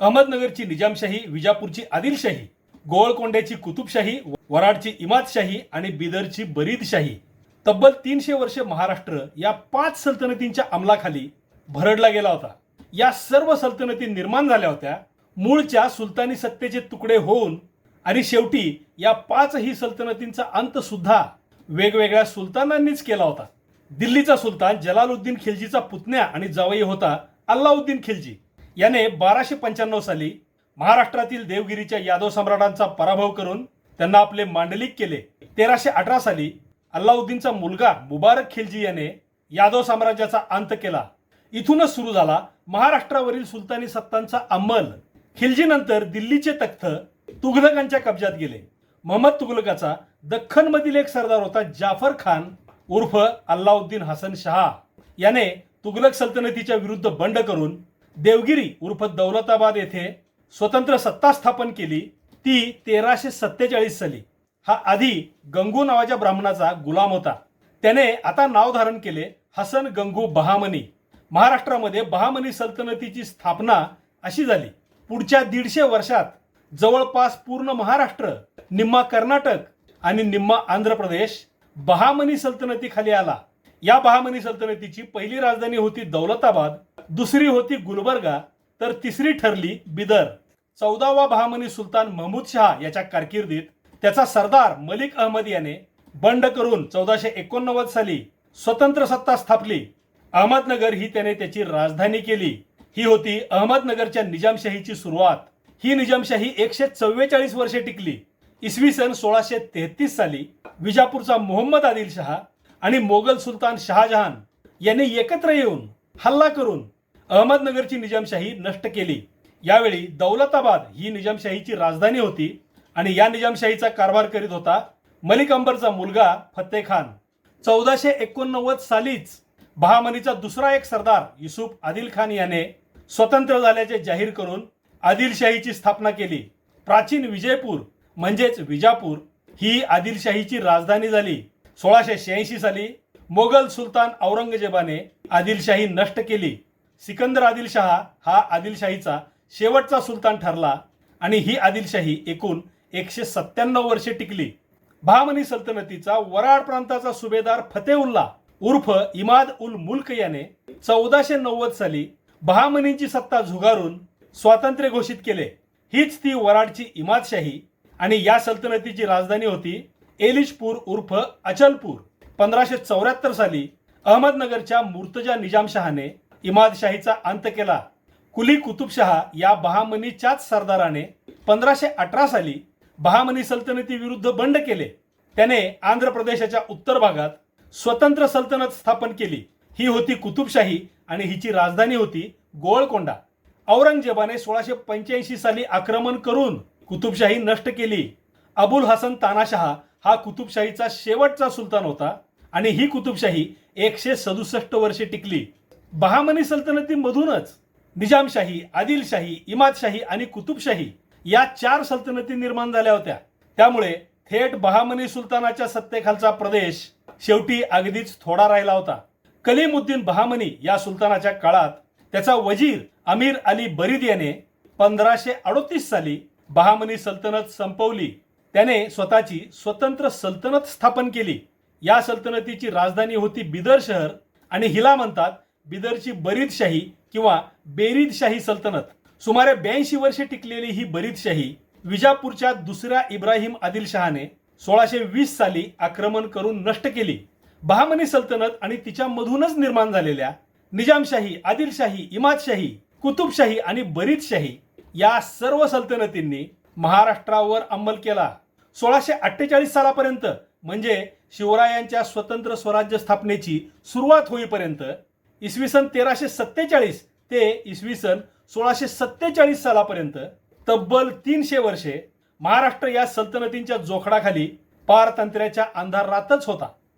अहमदनगरची निजामशाही विजापूरची आदिलशाही गोवळकोंड्याची कुतुबशाही वराडची इमादशाही आणि बिदरची बरीदशाही. तब्बल तीनशे वर्षे महाराष्ट्र या पाच सल्तनतींच्या अंमलाखाली भरडला गेला होता. या सर्व सल्तनती निर्माण झाल्या होत्या. मूळच्या सुलतानी सत्तेचे तुकडे होऊन आणि शेवटी या पाचही सल्तनतींचा अंत सुद्धा वेगवेगळ्या सुलतानांनीच केला होता. दिल्लीचा सुलतान जलालुद्दीन खिलजीचा पुतण्या आणि जावई होता अल्लाउद्दीन खिलजी. याने बाराशे पंच्याण्णव साली महाराष्ट्रातील देवगिरीच्या यादव सम्राटांचा पराभव करून त्यांना आपले मांडलिक केले. तेराशे अठरा साली अल्लाउद्दीनचा मुलगा मुबारक खिलजी याने यादव साम्राज्याचा अंत केला. इथूनच सुरू झाला महाराष्ट्रावरील सुलतानी सत्तांचा अंमल. खिलजीनंतर दिल्लीचे तख्त तुघलकांच्या कब्जात गेले. महम्मद तुघलकाचा दख्खनमधील एक सरदार होता जाफर खान उर्फ अल्लाउद्दीन हसन शहा. याने तुघलक सल्तनतीच्या विरुद्ध बंड करून देवगिरी उर्फ दौलताबाद येथे स्वतंत्र सत्ता स्थापन केली. ती तेराशे सत्तेचाळीस साली. हा आधी गंगू नावाच्या ब्राह्मणाचा गुलाम होता. त्याने आता नाव धारण केले हसन गंगू बहामनी. महाराष्ट्रामध्ये बहामनी सल्तनतीची स्थापना अशी झाली. पुढच्या दीडशे वर्षात जवळपास पूर्ण महाराष्ट्र निम्मा कर्नाटक आणि निम्मा आंध्र प्रदेश बहामनी सल्तनतीखाली आला. या बहामनी सल्तनतीची पहिली राजधानी होती दौलताबाद. दुसरी होती गुलबर्गा तर तिसरी ठरली बिदर. चौदावा बहामनी सुलतान महमूद शहा याच्या कारकिर्दीत त्याचा सरदार मलिक अहमद याने बंड करून चौदाशे एकोणनव्वद साली स्वतंत्र सत्ता स्थापली. अहमदनगर ही त्याने त्याची राजधानी केली. ही होती अहमदनगरच्या निजामशाहीची सुरुवात. ही निजामशाही एकशे चव्वेचाळीस वर्षे टिकली. इसवी सन सोळाशे तेहतीस साली विजापूरचा मोहम्मद आदिल शहा आणि मोगल सुलतान शहाजहान यांनी एकत्र येऊन हल्ला करून अहमदनगरची निजामशाही नष्ट केली. यावेळी दौलताबाद ही निजामशाहीची राजधानी होती आणि या निजामशाहीचा कारभार करीत होता मलिक अंबरचा मुलगा फत्ते खान. चौदाशे एकोणनव्वद सालीच बहामनीचा दुसरा एक सरदार युसुफ आदिल खान याने स्वतंत्र झाल्याचे जाहीर करून आदिलशाहीची स्थापना केली. प्राचीन विजयपूर म्हणजेच विजापूर ही आदिलशाहीची राजधानी झाली. सोळाशे शहाऐंशी साली मोगल सुलतान औरंगजेबाने आदिलशाही नष्ट केली. सिकंदर आदिलशहा हा आदिलशाहीचा शेवटचा सुलतान ठरला आणि ही आदिलशाही एकूण एकशे सत्त्याण्णव वर्षे टिकली. बहामनी सल्तनतीचा वराड प्रांताचा सुभेदार फतेउल्ला उर्फ इमाद उल मुल्क याने चौदाशे नव्वद साली बहामनीची सत्ता झुगारून स्वातंत्र्य घोषित केले. हीच ती वराडची इमादशाही आणि या सल्तनतीची राजधानी होती एलिशपूर उर्फ अचलपूर. पंधराशे चौऱ्याहत्तर साली अहमदनगरच्या मुर्तजा निजामशहाने इमादशाहीचा अंत केला. कुली कुतुबशहा या बहामनीच्याच सरदाराने पंधराशे अठरा साली बहामनी सल्तनती विरुद्ध बंड केले. त्याने आंध्र प्रदेशाच्या उत्तर भागात स्वतंत्र सल्तनत स्थापन केली. ही होती कुतुबशाही आणि हिची राजधानी होती गोळकोंडा. औरंगजेबाने सोळाशे पंच्याऐंशी साली आक्रमण करून कुतुबशाही नष्ट केली. अबुल हसन तानाशहा हा कुतुबशाहीचा शेवटचा सुलतान होता आणि ही कुतुबशाही एकशे सदुसष्ट वर्षे टिकली. बहामनी सल्तनतीमधूनच निजामशाही आदिलशाही इमादशाही आणि कुतुबशाही या चार सल्तनती निर्माण झाल्या होत्या. त्यामुळे थेट बहामनी सुलतानाच्या सत्तेखालचा प्रदेश शेवटी अगदीच थोडा राहिला होता. कलीमुद्दीन बहामनी या सुलतानाच्या काळात त्याचा वजीर अमीर अली बरीद याने पंधराशे अडोतीस साली बहामनी सल्तनत संपवली. त्याने स्वतःची स्वतंत्र सल्तनत स्थापन केली. या सल्तनतीची राजधानी होती बिदर शहर आणि हिला म्हणतात बिदरची बरीदशाही किंवा बेरीदशाही सल्तनत. सुमारे ब्याऐंशी वर्षे टिकलेली ही बरीदशाही विजापूरच्या दुसऱ्या इब्राहिम आदिलशहाने सोळाशे वीस साली आक्रमण करून नष्ट केली. बहामनी सल्तनत आणि तिच्यामधूनच निर्माण झालेल्या निजामशाही आदिलशाही इमादशाही कुतुबशाही आणि बरीदशाही या सर्व सल्तनतींनी महाराष्ट्रावर अंमल केला. सोळाशे अठ्ठेचाळीस सालापर्यंत म्हणजे शिवरायांच्या स्वतंत्र स्वराज्य स्थापनेची सुरुवात होईपर्यंत इसवी सन तेराशे सत्तेचाळीस ते इसवी सन सोळाशे सत्तेचाळीस सालापर्यंत तब्बल तीनशे वर्षे महाराष्ट्र या सल्तनतींच्या जोखडाखाली पारतंत्र्याच्या अंधारातच होता.